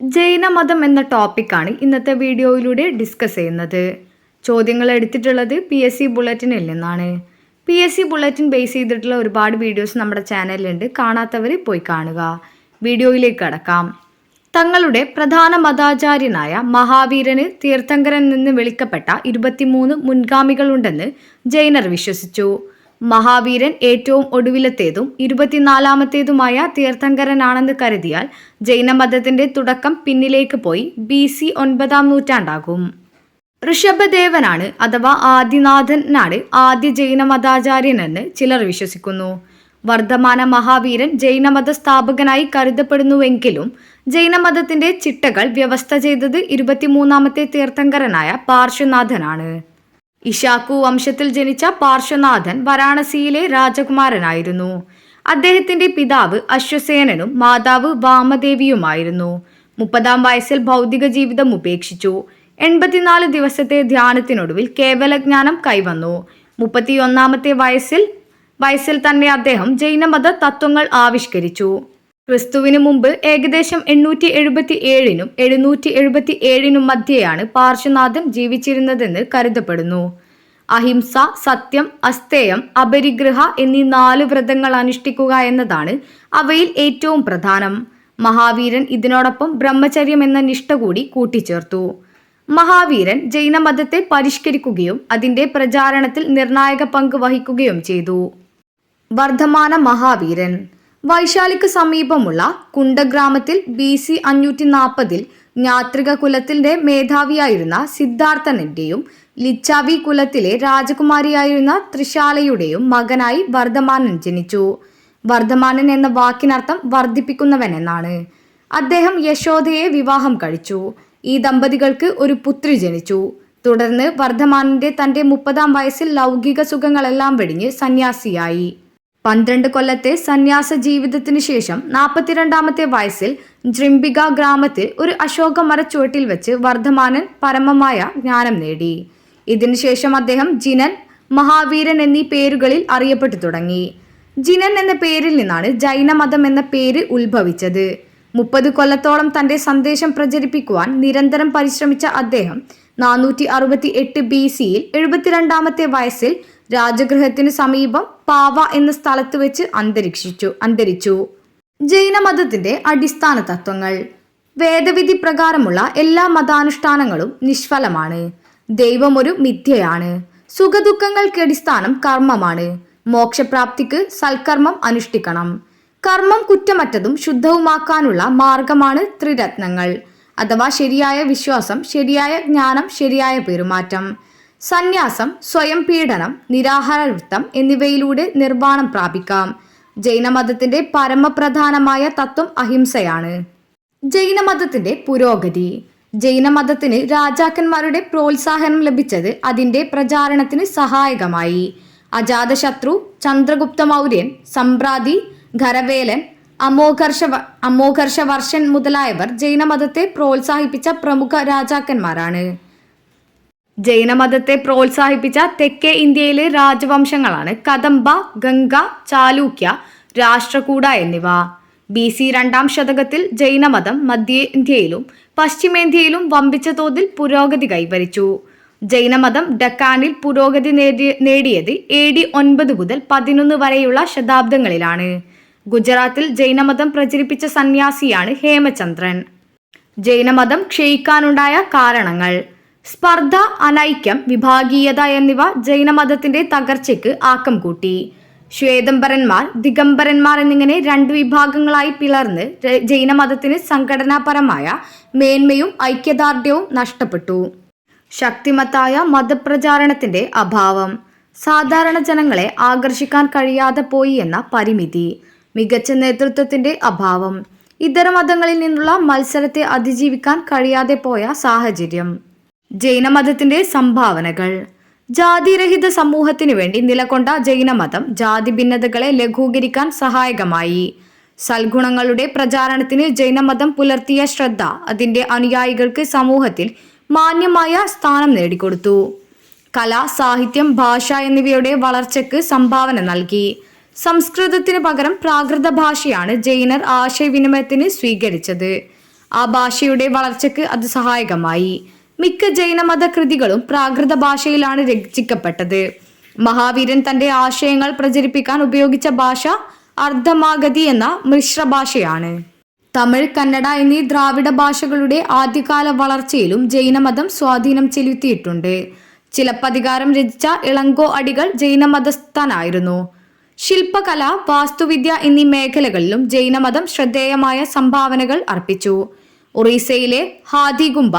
ജൈനമതം എന്ന ടോപ്പിക്കാണ് ഇന്നത്തെ വീഡിയോയിലൂടെ ഡിസ്കസ് ചെയ്യുന്നത്. ചോദ്യങ്ങൾ എടുത്തിട്ടുള്ളത് പി എസ് സി ബുള്ളറ്റിനിൽ നിന്നാണ്. P S C bulletin base ചെയ്തിട്ടുള്ള ഒരുപാട് വീഡിയോസ് നമ്മുടെ ചാനലിലുണ്ട് കാണാത്തവർ പോയി കാണുക. വീഡിയോയിലേക്ക് കടക്കാം. തങ്ങളുടെ പ്രധാന മതാചാര്യനായ മഹാവീരന് തീർത്ഥങ്കരൻ നിന്ന് വിളിക്കപ്പെട്ട ഇരുപത്തിമൂന്ന് മുൻഗാമികളുണ്ടെന്ന് ജൈനർ വിശ്വസിച്ചു. മഹാവീരൻ ഏറ്റവും ഒടുവിലത്തേതും ഇരുപത്തിനാലാമത്തേതുമായ തീർത്ഥങ്കരനാണെന്ന് കരുതിയാൽ ജൈനമതത്തിന്റെ തുടക്കം പിന്നിലേക്ക് പോയി ബി സി ഒൻപതാം നൂറ്റാണ്ടാകും. ഋഷഭദേവനാണ് അഥവാ ആദിനാഥനാണ് ആദ്യ ജൈനമതാചാര്യനെന്ന് ചിലർ വിശ്വസിക്കുന്നു. വർദ്ധമാന മഹാവീരൻ ജൈനമത സ്ഥാപകനായി കരുതപ്പെടുന്നുവെങ്കിലും ജൈനമതത്തിന്റെ ചിട്ടകൾ വ്യവസ്ഥ ചെയ്തത് ഇരുപത്തിമൂന്നാമത്തെ തീർത്ഥങ്കരനായ പാർശ്വനാഥനാണ്. ഇഷാക്കു വംശത്തിൽ ജനിച്ച പാർശ്വനാഥൻ വാരാണസിയിലെ രാജകുമാരനായിരുന്നു. അദ്ദേഹത്തിന്റെ പിതാവ് അശ്വസേനനും മാതാവ് വാമദേവിയുമായിരുന്നു. മുപ്പതാം വയസ്സിൽ ഭൗതിക ജീവിതം ഉപേക്ഷിച്ചു. എൺപത്തിനാല് ദിവസത്തെ ധ്യാനത്തിനൊടുവിൽ കേവലജ്ഞാനം കൈവന്നു. മുപ്പത്തിയൊന്നാമത്തെ വയസ്സിൽ വയസ്സിൽ തന്നെ അദ്ദേഹം ജൈനമത തത്വങ്ങൾ ആവിഷ്കരിച്ചു. ക്രിസ്തുവിന് മുമ്പ് ഏകദേശം എണ്ണൂറ്റി എഴുപത്തി ഏഴിനും എഴുന്നൂറ്റി എഴുപത്തി ഏഴിനും മധ്യയാണ് പാർശ്വനാഥൻ ജീവിച്ചിരുന്നതെന്ന് കരുതപ്പെടുന്നു. അഹിംസ സത്യം അസ്തേയം അപരിഗ്രഹ എന്നീ നാല് വ്രതങ്ങൾ അനുഷ്ഠിക്കുക എന്നതാണ് അവയിൽ ഏറ്റവും പ്രധാനം. മഹാവീരൻ ഇതിനോടൊപ്പം ബ്രഹ്മചര്യം എന്ന നിഷ്ഠ കൂടി കൂട്ടിച്ചേർത്തു. മഹാവീരൻ ജൈനമതത്തെ പരിഷ്കരിക്കുകയും അതിന്റെ പ്രചാരണത്തിൽ നിർണായക പങ്ക് വഹിക്കുകയും ചെയ്തു. വർദ്ധമാന മഹാവീരൻ വൈശാലിക്ക് സമീപമുള്ള കുണ്ടഗ്രാമത്തിൽ ബി സി അഞ്ഞൂറ്റി നാൽപ്പതിൽ ജ്ഞാത്രിക കുലത്തിന്റെ മേധാവിയായിരുന്ന സിദ്ധാർത്ഥനന്റെയും ലിച്ചാവി കുലത്തിലെ രാജകുമാരിയായിരുന്ന ത്രിശാലയുടെയും മകനായി വർദ്ധമാനൻ ജനിച്ചു. വർദ്ധമാനൻ എന്ന വാക്കിനർത്ഥം വർദ്ധിപ്പിക്കുന്നവൻ എന്നാണ് അദ്ദേഹം യശോദയെ വിവാഹം കഴിച്ചു. ഈ ദമ്പതികൾക്ക് ഒരു പുത്രി ജനിച്ചു. തുടർന്ന് വർദ്ധമാനന്റെ തന്റെ മുപ്പതാം വയസ്സിൽ ലൗകിക സുഖങ്ങളെല്ലാം വെടിഞ്ഞ് സന്യാസിയായി. പന്ത്രണ്ട് കൊല്ലത്തെ സന്യാസ ജീവിതത്തിനു ശേഷം നാൽപ്പത്തിരണ്ടാമത്തെ വയസ്സിൽ ജ്രിംബിക ഗ്രാമത്തിൽ ഒരു അശോക മരച്ചുവട്ടിൽ വെച്ച് വർദ്ധമാനൻ പരമമായ ജ്ഞാനം നേടി. ഇതിനുശേഷം അദ്ദേഹം ജിനൻ മഹാവീരൻ എന്നീ പേരുകളിൽ അറിയപ്പെട്ടു തുടങ്ങി. ജിനൻ എന്ന പേരിൽ നിന്നാണ് ജൈനമതം എന്ന പേര് ഉത്ഭവിച്ചത്. മുപ്പത് കൊല്ലത്തോളം തന്റെ സന്ദേശം പ്രചരിപ്പിക്കുവാൻ നിരന്തരം പരിശ്രമിച്ച അദ്ദേഹം നാനൂറ്റി അറുപത്തി എട്ട് ബി സിയിൽ എഴുപത്തിരണ്ടാമത്തെ വയസ്സിൽ രാജഗൃഹത്തിനു സമീപം പാവ എന്ന സ്ഥലത്ത് വെച്ച് അന്തരീക്ഷിച്ചു അന്തരിച്ചു. ജൈനമതത്തിന്റെ അടിസ്ഥാന തത്വങ്ങൾ. വേദവിധി പ്രകാരമുള്ള എല്ലാ മതാനുഷ്ഠാനങ്ങളും നിഷ്ഫലമാണ്. ദൈവം ഒരു മിഥ്യയാണ്. സുഖദുഃഖങ്ങൾക്ക് അടിസ്ഥാനം കർമ്മമാണ്. മോക്ഷപ്രാപ്തിക്ക് സൽക്കർമ്മം അനുഷ്ഠിക്കണം. കർമ്മം കുറ്റമറ്റതും ശുദ്ധവുമാക്കാനുള്ള മാർഗമാണ് ത്രിരത്നങ്ങൾ. അഥവാ ശരിയായ വിശ്വാസം ശരിയായ ജ്ഞാനം ശരിയായ പെരുമാറ്റം. സന്യാസം സ്വയം പീഡനം നിരാഹാരവൃത്തം എന്നിവയിലൂടെ നിർവാണം പ്രാപിക്കാം. ജൈനമതത്തിന്റെ പരമപ്രധാനമായ തത്വം അഹിംസയാണ്. ജൈനമതത്തിന്റെ പുരോഗതി. ജൈനമതത്തിന് രാജാക്കന്മാരുടെ പ്രോത്സാഹനം ലഭിച്ചത് അതിന്റെ പ്രചാരണത്തിന് സഹായകമായി. അജാതശത്രു ചന്ദ്രഗുപ്ത മൗര്യൻ സമ്പ്രാതി ഖരവേലൻ അമോഘർഷ അമോഘർഷവർഷൻ മുതലായവർ ജൈനമതത്തെ പ്രോത്സാഹിപ്പിച്ച പ്രമുഖ രാജാക്കന്മാരാണ്. ജൈനമതത്തെ പ്രോത്സാഹിപ്പിച്ച തെക്കേ ഇന്ത്യയിലെ രാജവംശങ്ങളാണ് കദംബ ഗംഗ ചാലൂക്യ രാഷ്ട്രകൂട എന്നിവ. ബി സി രണ്ടാം ശതകത്തിൽ ജൈനമതം മധ്യേന്ത്യയിലും പശ്ചിമേന്ത്യയിലും വമ്പിച്ച തോതിൽ പുരോഗതി കൈവരിച്ചു. ജൈനമതം ഡക്കാനിൽ പുരോഗതി നേടിയ നേടിയത് എ ഡി ഒൻപത് മുതൽ പതിനൊന്ന് വരെയുള്ള ശതാബ്ദങ്ങളിലാണ്. ഗുജറാത്തിൽ ജൈനമതം പ്രചരിപ്പിച്ച സന്യാസിയാണ് ഹേമചന്ദ്രൻ. ജൈനമതം ക്ഷയിക്കാനുണ്ടായ കാരണങ്ങൾ. സ്പർദ്ധ അനൈക്യം വിഭാഗീയത എന്നിവ ജൈനമതത്തിന്റെ തകർച്ചയ്ക്ക് ആക്കം കൂട്ടി. ശ്വേതംബരന്മാർ ദിഗംബരന്മാർ എന്നിങ്ങനെ രണ്ട് വിഭാഗങ്ങളായി പിളർന്ന് ജൈനമതത്തിന് സംഘടനാപരമായ മേന്മയും ഐക്യദാർഢ്യവും നഷ്ടപ്പെട്ടു. ശക്തിമത്തായ മതപ്രചാരണത്തിന്റെ അഭാവം. സാധാരണ ജനങ്ങളെ ആകർഷിക്കാൻ കഴിയാതെ പോയി എന്ന പരിമിതി. മികച്ച നേതൃത്വത്തിന്റെ അഭാവം. ഇതര മതങ്ങളിൽ നിന്നുള്ള മത്സരത്തെ അതിജീവിക്കാൻ കഴിയാതെ പോയ സാഹചര്യം. ജൈനമതത്തിന്റെ സംഭാവനകൾ. ജാതിരഹിത സമൂഹത്തിനു വേണ്ടി നിലകൊണ്ട ജൈനമതം ജാതി ഭിന്നതകളെ ലഘൂകരിക്കാൻ സഹായകമായി. സൽഗുണങ്ങളുടെ പ്രചാരണത്തിന് ജൈനമതം പുലർത്തിയ ശ്രദ്ധ അതിന്റെ അനുയായികൾക്ക് സമൂഹത്തിൽ മാന്യമായ സ്ഥാനം നേടിക്കൊടുത്തു. കല സാഹിത്യം ഭാഷ എന്നിവയുടെ വളർച്ചയ്ക്ക് സംഭാവന നൽകി. സംസ്കൃതത്തിന് പകരം പ്രാകൃത ഭാഷയാണ് ജൈനർ ആശയവിനിമയത്തിന് സ്വീകരിച്ചത്. ആ ഭാഷയുടെ വളർച്ചയ്ക്ക് അത് സഹായകമായി. മിക്ക ജൈനമത കൃതികളും പ്രാകൃത ഭാഷയിലാണ് രചിക്കപ്പെട്ടത്. മഹാവീരൻ തന്റെ ആശയങ്ങൾ പ്രചരിപ്പിക്കാൻ ഉപയോഗിച്ച ഭാഷ അർദ്ധമാഗതി എന്ന മിശ്ര ഭാഷയാണ്. തമിഴ് കന്നഡ എന്നീ ദ്രാവിഡ ഭാഷകളുടെ ആദ്യകാല വളർച്ചയിലും ജൈനമതം സ്വാധീനം ചെലുത്തിയിട്ടുണ്ട്. ചിലപ്പതികാരം രചിച്ച ഇളങ്കോ അടികൾ ജൈനമതസ്ഥനായിരുന്നു ശില്പകല വാസ്തുവിദ്യ എന്നീ മേഖലകളിലും ജൈനമതം ശ്രദ്ധേയമായ സംഭാവനകൾ അർപ്പിച്ചു. ഒറീസയിലെ ഹാദിഗുംബ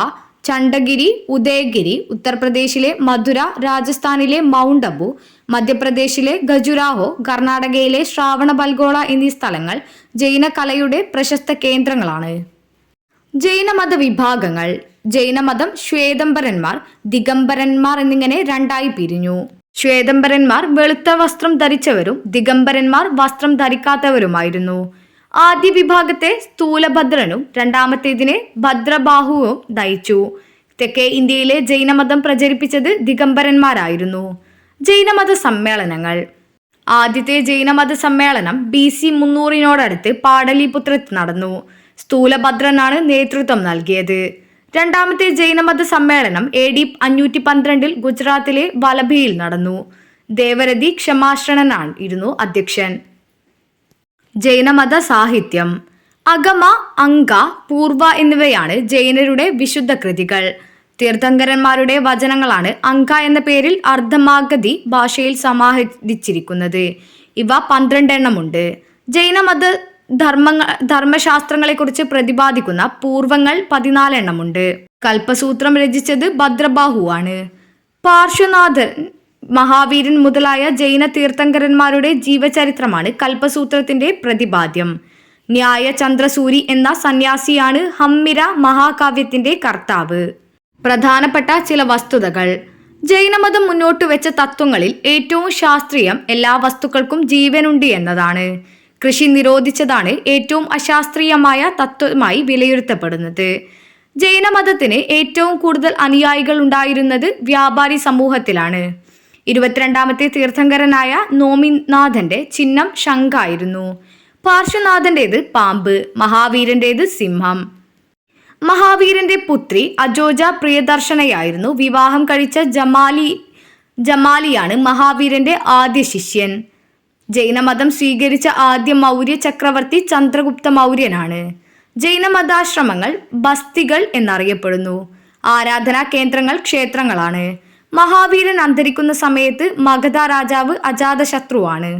ചണ്ഡഗിരി ഉദയഗിരി ഉത്തർപ്രദേശിലെ മധുര രാജസ്ഥാനിലെ മൗണ്ട് അബു മധ്യപ്രദേശിലെ ഖജുരാഹോ കർണാടകയിലെ ശ്രാവണബൽഗോള എന്നീ സ്ഥലങ്ങൾ ജൈന കലയുടെ പ്രശസ്ത കേന്ദ്രങ്ങളാണ്. ജൈനമത വിഭാഗങ്ങൾ ജൈനമതം ശ്വേതംബരന്മാർ ദിഗംബരന്മാർ എന്നിങ്ങനെ രണ്ടായി പിരിഞ്ഞു. ശ്വേതംബരന്മാർ വെളുത്ത വസ്ത്രം ധരിച്ചവരും ദിഗംബരന്മാർ വസ്ത്രം ധരിക്കാത്തവരുമായിരുന്നു. ആദ്യ വിഭാഗത്തെ സ്ഥൂലഭദ്രനും രണ്ടാമത്തേതിനെ ഭദ്രബാഹുവും നയിച്ചു തെക്കേ ഇന്ത്യയിലെ ജൈനമതം പ്രചരിപ്പിച്ചത് ദിഗംബരന്മാരായിരുന്നു. ജൈനമത സമ്മേളനങ്ങൾ. ആദ്യത്തെ ജൈനമത സമ്മേളനം ബി സി മുന്നൂറിനോടടുത്ത് പാടലിപുത്രത്ത് നടന്നു. സ്ഥൂലഭദ്രനാണ് നേതൃത്വം നൽകിയത്. രണ്ടാമത്തെ ജൈനമത സമ്മേളനം എ ഡി അഞ്ഞൂറ്റി പന്ത്രണ്ടിൽ ഗുജറാത്തിലെ വലഭയിൽ നടന്നു. ദേവരതി ക്ഷമാശ്രണനാണ് ഇരുന്നു അധ്യക്ഷൻ. ജൈനമത സാഹിത്യം അഗമ അങ്ക പൂർവ എന്നിവയാണ് ജൈനരുടെ വിശുദ്ധ കൃതികൾ. തീർത്ഥങ്കരന്മാരുടെ വചനങ്ങളാണ് അങ്ക എന്ന പേരിൽ അർദ്ധമാഗതി ഭാഷയിൽ സമാഹരിച്ചിരിക്കുന്നത്. ഇവ പന്ത്രണ്ടെണ്ണമുണ്ട്. ജൈനമത ധർമ്മങ്ങ ധർമ്മശാസ്ത്രങ്ങളെക്കുറിച്ച് പ്രതിപാദിക്കുന്ന പൂർവങ്ങൾ പതിനാലെണ്ണമുണ്ട്. കൽപ്പസൂത്രം രചിച്ചത് ഭദ്രബാഹുവാണ്. പാർശ്വനാഥൻ മഹാവീരൻ മുതലായ ജൈന തീർത്ഥങ്കരന്മാരുടെ ജീവചരിത്രമാണ് കൽപ്പസൂത്രത്തിന്റെ പ്രതിപാദ്യം. ന്യായ ചന്ദ്രസൂരി എന്ന സന്യാസിയാണ് ഹമ്മിര മഹാകാവ്യത്തിന്റെ കർത്താവ്. പ്രധാനപ്പെട്ട ചില വസ്തുതകൾ. ജൈനമതം മുന്നോട്ട് വെച്ച തത്വങ്ങളിൽ ഏറ്റവും ശാസ്ത്രീയം എല്ലാ വസ്തുക്കൾക്കും ജീവനുണ്ട് എന്നതാണ്. കൃഷി നിരോധിച്ചതാണ് ഏറ്റവും അശാസ്ത്രീയമായ തത്വമായി വിലയിരുത്തപ്പെടുന്നത്. ജൈനമതത്തിന് ഏറ്റവും കൂടുതൽ അനുയായികൾ ഉണ്ടായിരുന്നത് വ്യാപാരി സമൂഹത്തിലാണ്. ഇരുപത്തിരണ്ടാമത്തെ തീർത്ഥങ്കരനായ നോമിനാഥന്റെ ചിഹ്നം ശംഖായിരുന്നു. പാർശ്വനാഥന്റേത് പാമ്പ് മഹാവീരന്റേത് സിംഹം. മഹാവീരന്റെ പുത്രി അജോജ പ്രിയദർശനയായിരുന്നു. വിവാഹം കഴിച്ച ജമാലി ജമാലിയാണ് മഹാവീരന്റെ ആദ്യ ശിഷ്യൻ. ജൈനമതം സ്വീകരിച്ച ആദ്യ മൗര്യ ചക്രവർത്തി ചന്ദ്രഗുപ്ത മൗര്യനാണ്. ജൈനമതാശ്രമങ്ങൾ ബസ്തികൾ എന്നറിയപ്പെടുന്നു. ആരാധനാ കേന്ദ്രങ്ങൾ ക്ഷേത്രങ്ങളാണ്. മഹാവീരൻ അന്തരിക്കുന്ന സമയത്ത് മഗധ രാജാവ് അജാതശത്രുവാണ്.